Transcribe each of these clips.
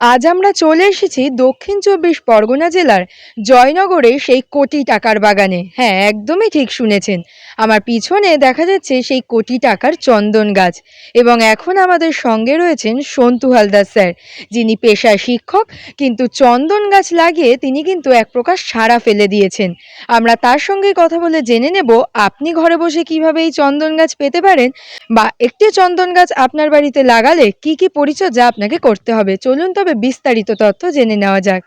আজ আমরা চলে এসেছি দক্ষিণ চব্বিশ পরগনা জেলার জয়নগরে সেই কোটি টাকার বাগানে। হ্যাঁ একদমই ঠিক শুনেছেন। আমার পিছনে দেখা যাচ্ছে সেই কোটি টাকার চন্দন গাছ এবং এখন আমাদের সঙ্গে রয়েছেন সন্তু হালদার স্যার। যিনি পেশায় শিক্ষক, কিন্তু চন্দন গাছ লাগিয়ে তিনি কিন্তু এক প্রকার সাড়া ফেলে দিয়েছেন। আমরা তার সঙ্গে কথা বলে জেনে নেব, আপনি ঘরে বসে কীভাবে এই চন্দন গাছ পেতে পারেন বা একটি চন্দন গাছ আপনার বাড়িতে লাগালে কি কি পরিচর্যা আপনাকে করতে হবে? চলুন তবে বিস্তারিত তথ্য জেনে নেওয়া যাক।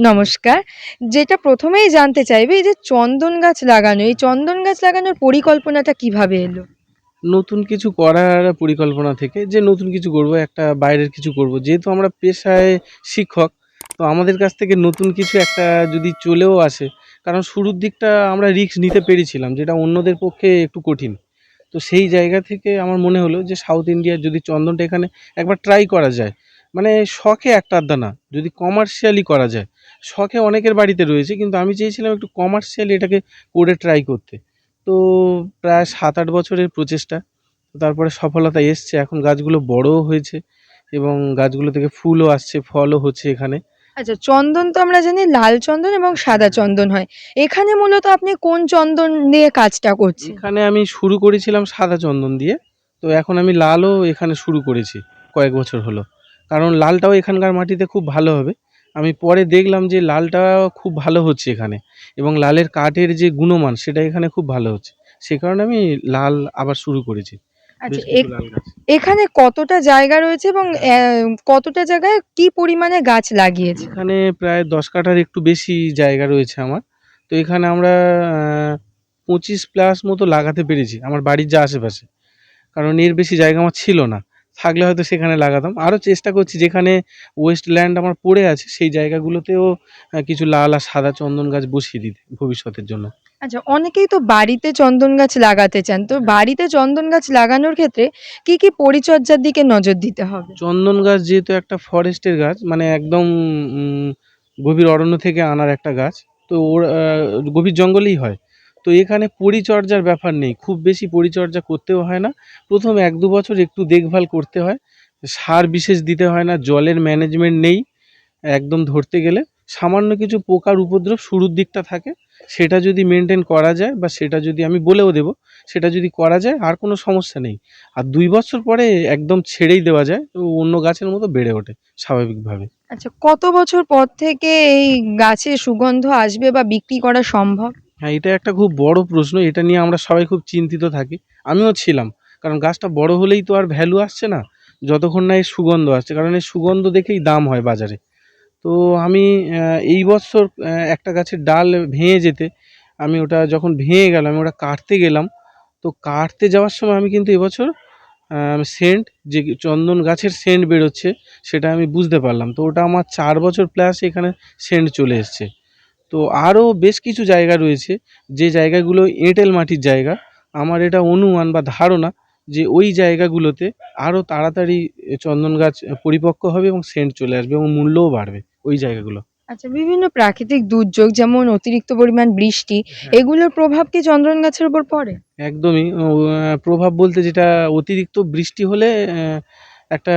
নমস্কার। যেটা প্রথমেই জানতে চাইবে, এই যে চন্দন গাছ লাগানো, এই চন্দন গাছ লাগানোর পরিকল্পনাটা কীভাবে এলো? নতুন কিছু করার পরিকল্পনা থেকে যে নতুন কিছু করব, একটা বাইরের কিছু করব। যেহেতু আমরা পেশায় শিক্ষক, তো আমাদের কাছ থেকে নতুন কিছু একটা যদি চলেও আসে, কারণ শুরুর দিকটা আমরা রিস্ক নিতে পেরেছিলাম, যেটা অন্যদের পক্ষে একটু কঠিন। তো সেই জায়গা থেকে আমার মনে হলো যে সাউথ ইন্ডিয়ার যদি চন্দনটা এখানে একবার ট্রাই করা যায় মানে শখে একটা আধটা না যদি কমার্শিয়ালি করা যায়। শখে অনেকের বাড়িতে রয়েছে কিন্তু আমি চেয়েছিলাম একটু কমার্শিয়ালি এটাকে করে ট্রাই করতে। তো প্রায় সাত আট বছরের প্রচেষ্টা তারপরে সফলতা এসছে। এখন গাছগুলো বড়ও হয়েছে এবং গাছগুলো থেকে ফুলও আসছে ফলও হচ্ছে এখানে। আচ্ছা চন্দন তো আমরা জানি লাল চন্দন এবং সাদা চন্দন হয়। এখানে মূলত আপনি কোন চন্দন দিয়ে কাজটা করছেন? এখানে আমি শুরু করেছিলাম সাদা চন্দন দিয়ে। তো এখন আমি লালও এখানে শুরু করেছি কয়েক বছর হলো। কারণ লালটাও এখানকার মাটিতে খুব ভালো হবে। আমি পরে দেখলাম যে লালটা খুব ভালো হচ্ছে এখানে এবং লালের কাঠের যে গুণমান সেটা এখানে খুব ভালো হচ্ছে। সে কারণে আমি লাল আবার শুরু করেছি। আচ্ছা। এখানে কতটা জায়গা রয়েছে এবং কতটা জায়গায় কি পরিমাণে গাছ লাগিয়েছে? এখানে প্রায় দশ কাঠার একটু বেশি জায়গা রয়েছে আমার। তো এখানে আমরা পঁচিশ প্লাস মতো লাগাতে পেরেছি আমার বাড়ির যা আশেপাশে। কারণ এর বেশি জায়গা আমার ছিল না। থাকলে হয়তো সেখানে লাগাতাম। আরও চেষ্টা করছি যেখানে ওয়েস্ট ল্যান্ড আমার পড়ে আছে সেই জায়গাগুলোতেও কিছু লাল আর সাদা চন্দন গাছ বসিয়ে দিতে ভবিষ্যতের জন্য। আচ্ছা অনেকেই তো বাড়িতে চন্দন গাছ লাগাতে চান। তো বাড়িতে চন্দন গাছ লাগানোর ক্ষেত্রে কি কি পরিচর্যার দিকে নজর দিতে হবে? চন্দন গাছ যেহেতু একটা ফরেস্টের গাছ মানে একদম গভীর অরণ্য থেকে আনার একটা গাছ তো ওর গভীর জঙ্গলেই হয়। তো এখানে পরিচর্যার ব্যাপার নেই, খুব বেশি পরিচর্যা করতেও হয় না। প্রথম এক দু বছর একটু দেখভাল করতে হয়, সার বিশেষ দিতে হয় না, জলের ম্যানেজমেন্ট নেই একদম ধরতে গেলে। সামান্য কিছু পোকার উপদ্রব শুরুর দিকটা থাকে, সেটা যদি মেনটেন করা যায় বা সেটা যদি আমি বলেও দেব, সেটা যদি করা যায় আর কোনো সমস্যা নেই। আর দুই বছর পরে একদম ছেড়েই দেওয়া যায় অন্য গাছের মতো বেড়ে ওঠে স্বাভাবিকভাবে। আচ্ছা কত বছর পর থেকে এই গাছে সুগন্ধ আসবে বা বিক্রি করা সম্ভব? হ্যাঁ এটা একটা খুব বড় প্রশ্ন, এটা নিয়ে আমরা সবাই খুব চিন্তিত থাকি। আমিও ছিলাম, কারণ গাছটা বড় হলেই তো আর ভ্যালু আসছে না, যতক্ষণ না এর সুগন্ধ আসছে, কারণ এর সুগন্ধ দেখেই দাম হয় বাজারে। তো আমি এই বছর একটা গাছের ডাল ভেঙে যেতে, আমি ওটা যখন ভেঙে গেল আমি ওটা কাটতে গেলাম, তো কাটতে যাওয়ার সময় আমি কিন্তু এবছর সেন্ট যে চন্দন গাছের সেন্ট বেরোচ্ছে, সেটা আমি বুঝতে পারলাম। তো ওটা আমার চার বছর প্লাস এখানে সেন্ট চলে এসছে। তো আরও বেশ কিছু জায়গা রয়েছে যে জায়গাগুলো এঁটেল মাটির জায়গা। আমার এটা অনুমান বা ধারণা যে ওই জায়গাগুলোতে আরও তাড়াতাড়ি চন্দন গাছ পরিপক্ক হবে এবং সেন্ট চলে আসবে এবং মূল্যও বাড়বে ওই জায়গাগুলো। আচ্ছা বিভিন্ন প্রাকৃতিক দুর্যোগ যেমন অতিরিক্ত পরিমাণ বৃষ্টি এগুলোর প্রভাব কি চন্দন গাছের উপর পড়ে? একদমই। প্রভাব বলতে যেটা অতিরিক্ত বৃষ্টি হলে একটা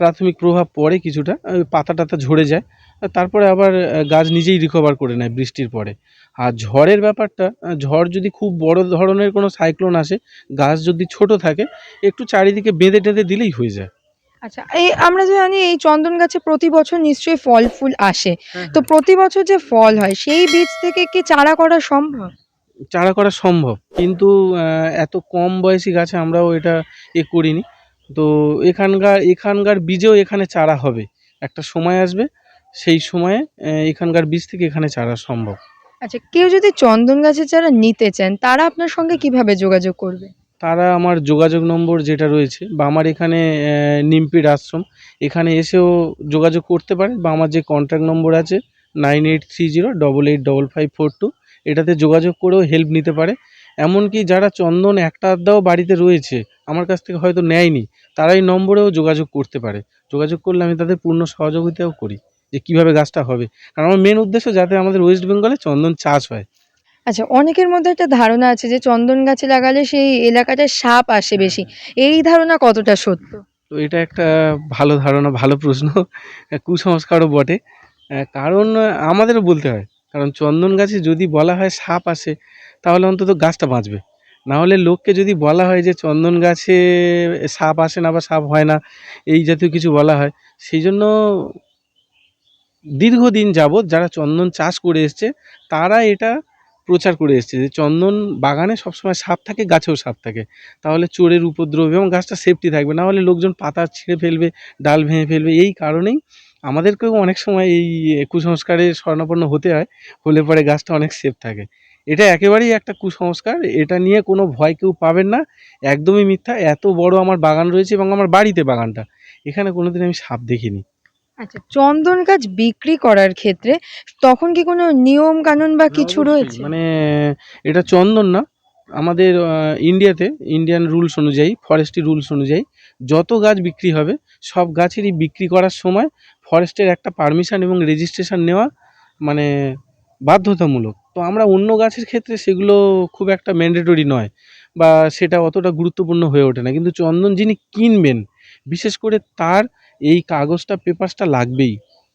প্রাথমিক প্রভাব পড়ে কিছুটা। পাতা টাতা ঝরে যায়। তারপরে আবার গাছ নিজেই রিকভার করে নেয় বৃষ্টির পরে। আর ঝড়ের ব্যাপারটা ঝড় যদি খুব বড় ধরনের কোনো সাইক্লোন আসে গাছ যদি ছোট থাকে একটু চারিদিকে বেঁধে টেঁধে দিলেই হয়ে যায়। আচ্ছা এই আমরা জানি এই চন্দন গাছে প্রতি বছর নিশ্চয়ই ফল ফুল আসে। তো প্রতি বছর যে ফল হয় সেই বীজ থেকে কি চারা করা সম্ভব? চারা করা সম্ভব কিন্তু এত কম বয়সী গাছে আমরাও এটা এ করিনি। তো এখানকার এখানকার বীজেও এখানে চারা হবে। একটা সময় আসবে সেই সময়ে এখানকার বীজ থেকে এখানে চারা সম্ভব। আচ্ছা কেউ যদি চন্দন গাছের চারা নিতে চান তারা আপনার সঙ্গে কীভাবে যোগাযোগ করবে? তারা আমার যোগাযোগ নম্বর যেটা রয়েছে বা আমার এখানে নিমপির আশ্রম এখানে এসেও যোগাযোগ করতে পারে বা আমার যে কন্ট্যাক্ট নম্বর আছে nine eight three zero double eight double five four two এটাতে যোগাযোগ করেও হেল্প নিতে পারে। এমনকি যারা চন্দন একটা আধটাও বাড়িতে রয়েছে আমার কাছ থেকে হয়তো নেয়নি তারা এই নম্বরেও যোগাযোগ করতে পারে। যোগাযোগ করলে আমি তাদের পূর্ণ সহযোগিতাও করি। যে কীভাবে গাছটা হবে। কারণ আমার মেন উদ্দেশ্য যাতে আমাদের ওয়েস্ট বেঙ্গলে চন্দন চাষ হয়। আচ্ছা অনেকের মধ্যে একটা ধারণা আছে যে চন্দন গাছে লাগালে সেই এলাকাটায় সাপ আসে বেশি। এই ধারণা কতটা সত্য? তো এটা একটা ভালো ধারণা ভালো প্রশ্ন। কুসংস্কারও বটে। কারণ আমাদেরও বলতে হয় কারণ চন্দন গাছে যদি বলা হয় সাপ আসে তাহলে অন্তত গাছটা বাঁচবে। না হলে লোককে যদি বলা হয় যে চন্দন গাছে সাপ আসে না বা সাপ হয় না এই জাতীয় কিছু বলা হয় সেই জন্য দীর্ঘদিন যাবৎ যারা চন্দন চাষ করে এসছে, তারা এটা প্রচার করে এসছে যে চন্দন বাগানে সবসময় সাপ থাকে, গাছেও সাপ থাকে। তাহলে চোরের উপদ্রব এবং গাছটা সেফটি থাকবে, না হলে লোকজন পাতা ছিঁড়ে ফেলবে, ডাল ভেঙে ফেলবে, এই কারণেই আমাদেরকেও অনেক সময় এই কুসংস্কারের স্বর্ণাপন্ন হতে হয়, হলে পরে গাছটা অনেক সেফ থাকে। এটা একেবারেই একটা কুসংস্কার, এটা নিয়ে কোনো ভয় কেউ পাবেন না, একদমই মিথ্যা, এত বড় আমার বাগান রয়েছে এবং আমার বাড়িতে বাগানটা। এখানে কোনোদিন আমি সাপ দেখিনি। আচ্ছা চন্দন গাছ বিক্রি করার ক্ষেত্রে তখন কি কোনো নিয়ম কানুন বা কিছু রয়েছে? মানে এটা চন্দন না। আমাদের ইন্ডিয়াতে ইন্ডিয়ান রুলস অনুযায়ী ফরেস্ট্রি রুলস অনুযায়ী যত গাছ বিক্রি হবে সব গাছেরই বিক্রি করার সময় ফরেস্টের একটা পারমিশন এবং রেজিস্ট্রেশন নেওয়া মানে বাধ্যতামূলক। তো আমরা অন্য গাছের ক্ষেত্রে সেগুলো খুব একটা ম্যান্ডেটরি নয় বা সেটা অতটা গুরুত্বপূর্ণ হয়ে ওঠে না। কিন্তু চন্দন যিনি কিনবেন বিশেষ করে তার এই কাগজটা পেপারসটা লাগবেই।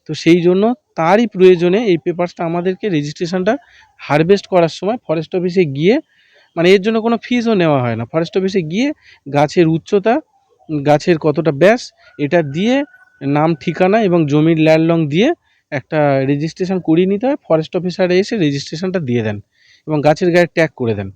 তো সেই জন্য তারই প্রয়োজনে এই পেপারসটা আমাদেরকে রেজিস্ট্রেশনটা হারভেস্ট করার সময় ফরেস্ট অফিসে গিয়ে মানে এর জন্য কোনো ফিজও নেওয়া হয় না। ফরেস্ট অফিসে গিয়ে গাছের উচ্চতা, গাছের কতটা ব্যাস, এটা দিয়ে নাম, ঠিকানা এবং জমির ল্যান্ডলং দিয়ে একটা রেজিস্ট্রেশন করিয়ে নিতে হয়। ফরেস্ট অফিসারে এসে রেজিস্ট্রেশনটা দিয়ে দেন এবং গাছের গায়ে ট্যাগ করে দেন।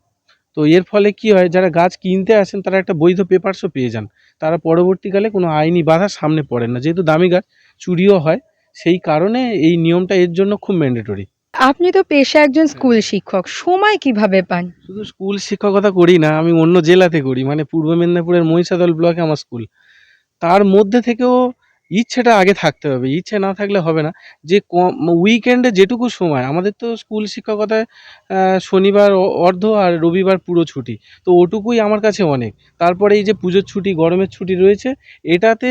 তো এর ফলে কি হয় যারা গাছ কিনতে আসেন তারা একটা বৈধ পেপারসও পেয়ে যান। তারা পরবর্তীকালে কোনো আইনি বাধার সামনে পড়েন না। যেহেতু দামি গাছ চুরিও হয় সেই কারণে এই নিয়মটা এর জন্য খুব ম্যান্ডেটরি আপনি তো পেশা একজন স্কুল শিক্ষক সময় কীভাবে পান? শুধু স্কুল শিক্ষকতা করি না আমি অন্য জেলাতে করি মানে পূর্ব মেদিনীপুরের মহিষাদল ব্লকে আমার স্কুল তার মধ্যে থেকেও ইচ্ছেটা আগে থাকতে হবে, ইচ্ছে না থাকলে হবে না। যে উইকেন্ডে যেটুকু সময়, আমাদের তো স্কুল শিক্ষকতায় শনিবার অর্ধ আর রবিবার পুরো ছুটি, তো ওটুকুই আমার কাছে অনেক। তারপরে এই যে পুজোর ছুটি, গরমের ছুটি রয়েছে, এটাতে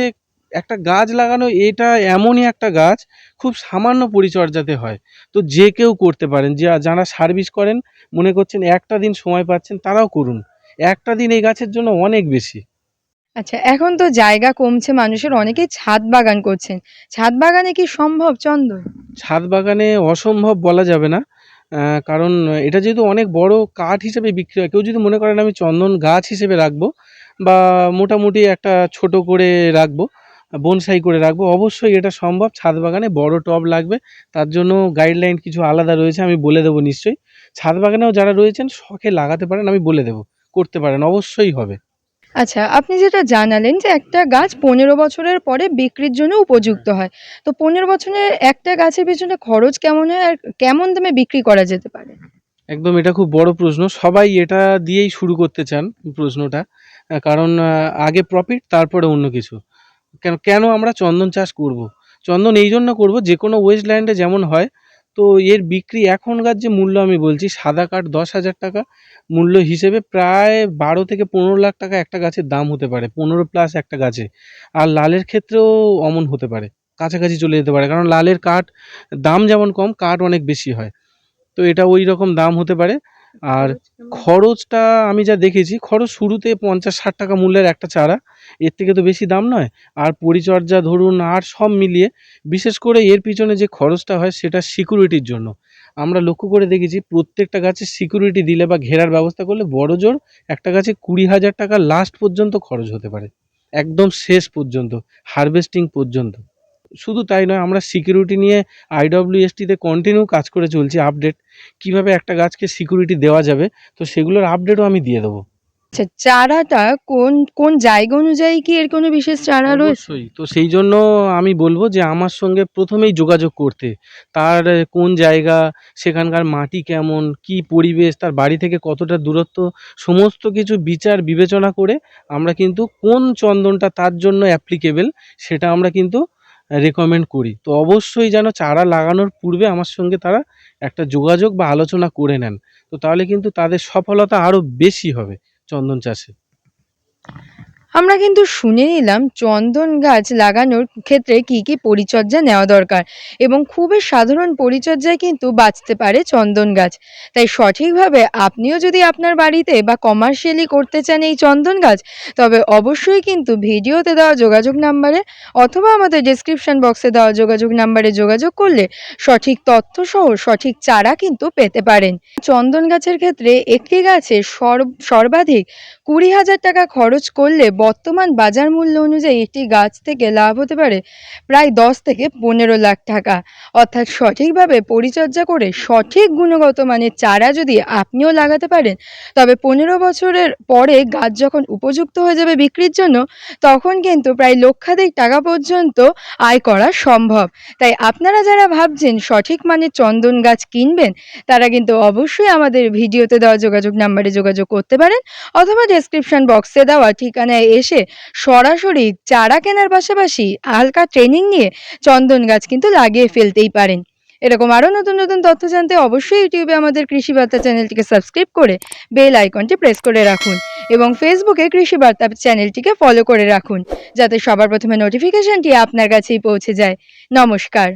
একটা গাছ লাগানো, এটা এমনই একটা গাছ, খুব সামান্য পরিচর্যাতে হয়। তো যে কেউ করতে পারেন, যে, যারা সার্ভিস করেন, মনে করছেন একটা দিন সময় পাচ্ছেন, তারাও করুন। একটা দিন এই গাছের জন্য অনেক বেশি। আচ্ছা এখন তো জায়গা কমছে, মানুষের অনেকেই ছাদ বাগান করছেন। ছাদ বাগানে কি সম্ভব চন্দন ছাদ বাগানে অসম্ভব বলা যাবে না। কারণ এটা যেহেতু অনেক বড় কাঠ হিসেবে বিক্রি হয়, কেউ যদি মনে করেন আমি চন্দন গাছ হিসেবে রাখব বা মোটামুটি একটা ছোট করে রাখব, বনসাই করে রাখব, অবশ্যই এটা সম্ভব। ছাদ বাগানে বড় টব লাগবে, তার জন্য গাইডলাইন কিছু আলাদা রয়েছে, আমি বলে দেবো নিশ্চয়ই। ছাদ বাগানেও যারা রয়েছেন, শখে লাগাতে পারেন, আমি বলে দেবো, করতে পারেন, অবশ্যই হবে। আচ্ছা আপনি যেটা জানালেন যে একটা গাছ পনেরো বছরের পরে বিক্রির জন্য উপযুক্ত হয়। তো পনেরো বছরের একটা গাছের পিছনে খরচ কেমন হয় আর কেমন দামে বিক্রি করা যেতে পারে? একদম, এটা খুব বড় প্রশ্ন। সবাই এটা দিয়েই শুরু করতে চান প্রশ্নটা কারণ আগে প্রফিট তারপরে অন্য কিছু। কেন কেন আমরা চন্দন চাষ করব। চন্দন এই জন্য করব, যে কোনো ওয়েস্টল্যান্ডে যেমন হয় তো এর বিক্রি এখনকার যে মূল্য আমি বলছি, সাদা কাঠ দশ হাজার টাকা, মূল্য হিসেবে প্রায় বারো থেকে পনেরো লাখ টাকা একটা গাছের দাম হতে পারে, পনেরো প্লাস একটা গাছে। আর লালের ক্ষেত্রেও অমন হতে পারে, কাছাকাছি চলে যেতে পারে, কারণ লালের কাঠ, দাম যেমন কম, কাঠ অনেক বেশি হয়। তো এটা ওই রকম দাম হতে পারে। আর খরচটা আমি যা দেখেছি খরচ শুরুতে পঞ্চাশ ষাট টাকা মূল্যের একটা চারা এর থেকে তো বেশি দাম নয়। আর পরিচর্যা ধরুন আর সব মিলিয়ে বিশেষ করে এর পিছনে যে খরচটা হয় সেটা সিকিউরিটির জন্য। আমরা লক্ষ্য করে দেখেছি প্রত্যেকটা গাছে সিকিউরিটি দিলে বা ঘেরার ব্যবস্থা করলে বড় জোর একটা গাছে কুড়ি হাজার টাকা লাস্ট পর্যন্ত খরচ হতে পারে। একদম শেষ পর্যন্ত হারভেস্টিং পর্যন্ত। শুধু তাই নয় আমরা সিকিউরিটি নিয়ে আইডব্লিউএসটিতে কন্টিনিউ কাজ করে চলছি আপডেট কীভাবে একটা গাছকে সিকিউরিটি দেওয়া যাবে তো সেগুলোর আপডেটও আমি দিয়ে দেবো। আচ্ছা চারাটা কোন কোন জায়গা অনুযায়ী কি এর কোনো বিশেষ চারা রয়েছে অবশ্যই তো সেই জন্য আমি বলব যে আমার সঙ্গে প্রথমেই যোগাযোগ করতে। তার কোন জায়গা সেখানকার মাটি কেমন কি পরিবেশ তার বাড়ি থেকে কতটা দূরত্ব সমস্ত কিছু বিচার বিবেচনা করে আমরা কিন্তু কোন চন্দনটা তার জন্য অ্যাপ্লিকেবেল সেটা আমরা কিন্তু রেকমেন্ড করি। তো অবশ্যই যেন চারা লাগানোর পূর্বে আমার সঙ্গে তারা একটা যোগাযোগ বা আলোচনা করে নেন। তো তাহলে কিন্তু তাদের সফলতা আরও বেশি হবে চন্দন চাষে। আমরা কিন্তু শুনে নিলাম চন্দন গাছ লাগানোর ক্ষেত্রে কি কি পরিচর্যা নেওয়া দরকার এবং খুবই সাধারণ পরিচর্যায় কিন্তু বাঁচতে পারে চন্দন গাছ। তাই সঠিকভাবে আপনিও যদি আপনার বাড়িতে বা কমার্শিয়ালি করতে চান এই চন্দন গাছ, তবে অবশ্যই কিন্তু ভিডিওতে দেওয়া যোগাযোগ নাম্বারে অথবা আমাদের ডেসক্রিপশন বক্সে দেওয়া যোগাযোগ নাম্বারে যোগাযোগ করলে সঠিক তথ্য সহ সঠিক চারা কিন্তু পেতে পারেন। চন্দন গাছের ক্ষেত্রে একটি গাছে সর্ব- সর্বাধিক কুড়ি হাজার টাকা খরচ করলে বর্তমান বাজার মূল্য অনুযায়ী একটি গাছ থেকে লাভ হতে পারে প্রায় দশ থেকে পনেরো লাখ টাকা। অর্থাৎ সঠিকভাবে পরিচর্যা করে সঠিক গুণগত মানের চারা যদি আপনিও লাগাতে পারেন, তবে পনেরো বছরের পরে গাছ যখন উপযুক্ত হয়ে যাবে বিক্রির জন্য, তখন কিন্তু প্রায় লক্ষাধিক টাকা পর্যন্ত আয় করা সম্ভব। তাই আপনারা যারা ভাবছেন সঠিক মানের চন্দন গাছ কিনবেন, তারা কিন্তু অবশ্যই আমাদের ভিডিওতে দেওয়া যোগাযোগ নাম্বারে যোগাযোগ করতে পারেন, অথবা ডেসক্রিপশন বক্সে দেওয়া ঠিকানায় এসে সরাসরি চারা কেনার পাশাপাশি হালকা ট্রেনিং নিয়ে চন্দন গাছ কিন্তু লাগিয়ে ফেলতেই পারেন। এরকম আরও নতুন নতুন তথ্য জানতে অবশ্যই ইউটিউবে আমাদের কৃষি বার্তা চ্যানেলটিকে সাবস্ক্রাইব করে বেল আইকনটি প্রেস করে রাখুন এবং ফেসবুকে কৃষি বার্তা চ্যানেলটিকে ফলো করে রাখুন, যাতে সবার প্রথমে নোটিফিকেশনটি আপনার কাছেই পৌঁছে যায়। নমস্কার।